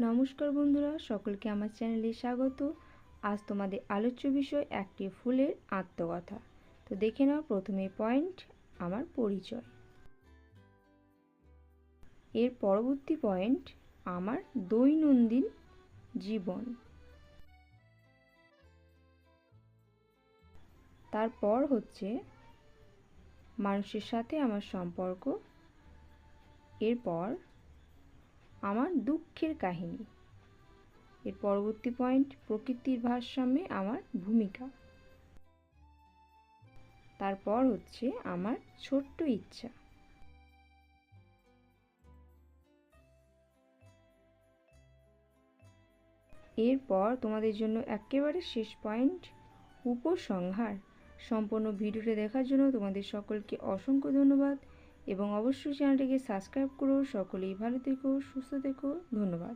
নমস্কার বন্ধুরা, সকলকে আমার চ্যানেলে স্বাগত। আজ তোমাদের আলোচ্য বিষয় একটি ফুলের আত্মকথা। তো দেখে নাও প্রথমে পয়েন্ট, আমার পরিচয়। এর পরবর্তী পয়েন্ট, আমার দৈনন্দিন জীবন। তারপর হচ্ছে, মানুষের সাথে আমার সম্পর্ক। এরপর আমার দুঃখের কাহিনী। এর পরবর্তী পয়েন্ট প্রকৃতির ভারসাম্যে আমার ভূমিকা। তারপর হচ্ছে আমার ছোট্ট ইচ্ছা। এরপর তোমাদের জন্য একেবারে শেষ পয়েন্ট উপসংহার। সম্পূর্ণ ভিডিওটি দেখার জন্য তোমাদের সকলকে অসংখ্য ধন্যবাদ। এবং অবশ্যই চ্যানেলটিকে সাবস্ক্রাইব করো। সকলেই ভালো থেকো সুস্থ থেকো। ধন্যবাদ।